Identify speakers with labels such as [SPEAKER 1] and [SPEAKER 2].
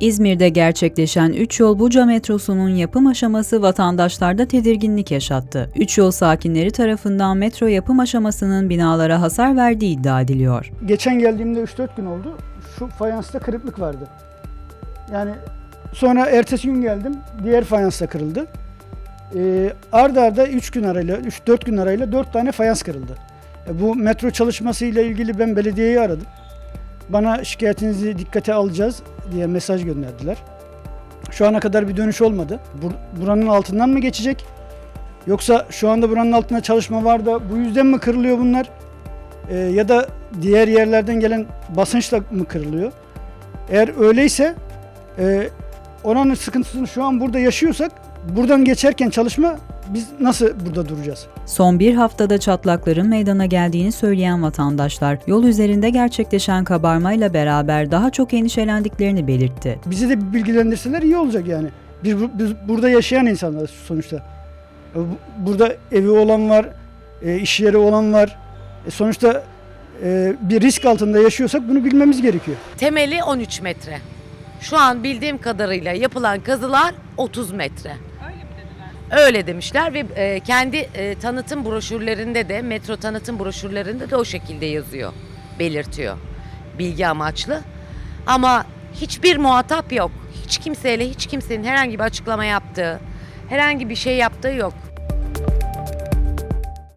[SPEAKER 1] İzmir'de gerçekleşen 3 yol Buca metrosunun yapım aşaması vatandaşlarda tedirginlik yaşattı. 3 yol sakinleri tarafından metro yapım aşamasının binalara hasar verdiği iddia ediliyor.
[SPEAKER 2] Geçen geldiğimde 3-4 gün oldu. Şu fayansta kırıklık vardı. Yani sonra ertesi gün geldim. Diğer fayansta kırıldı. Ee, arda arda 3 gün arayla, 3-4 gün arayla 4 tane fayans kırıldı. E, bu metro çalışmasıyla ilgili ben belediyeyi aradım. Bana şikayetinizi dikkate alacağız diye mesaj gönderdiler. Şu ana kadar bir dönüş olmadı. Bur- buranın altından mı geçecek? Yoksa şu anda buranın altında çalışma var da bu yüzden mi kırılıyor bunlar? Ee, ya da diğer yerlerden gelen basınçla mı kırılıyor? Eğer öyleyse e, oranın sıkıntısını şu an burada yaşıyorsak buradan geçerken çalışma biz nasıl burada duracağız?
[SPEAKER 1] Son bir haftada çatlakların meydana geldiğini söyleyen vatandaşlar, yol üzerinde gerçekleşen kabarmayla beraber daha çok endişelendiklerini belirtti.
[SPEAKER 2] Bizi de bilgilendirseler iyi olacak yani. Biz, biz burada yaşayan insanlarız sonuçta. E, bu- Burada evi olan var, e, iş yeri olan var. E, sonuçta bir risk altında yaşıyorsak bunu bilmemiz gerekiyor.
[SPEAKER 3] Temeli 13 metre. Şu an bildiğim kadarıyla yapılan kazılar 30 metre. Öyle demişler ve e, kendi e, tanıtım broşürlerinde de metro tanıtım broşürlerinde de o şekilde yazıyor, belirtiyor. Bilgi amaçlı. Ama hiçbir muhatap yok. Hiç kimseyle hiç kimsenin herhangi bir açıklama yaptığı, herhangi bir şey yaptığı yok.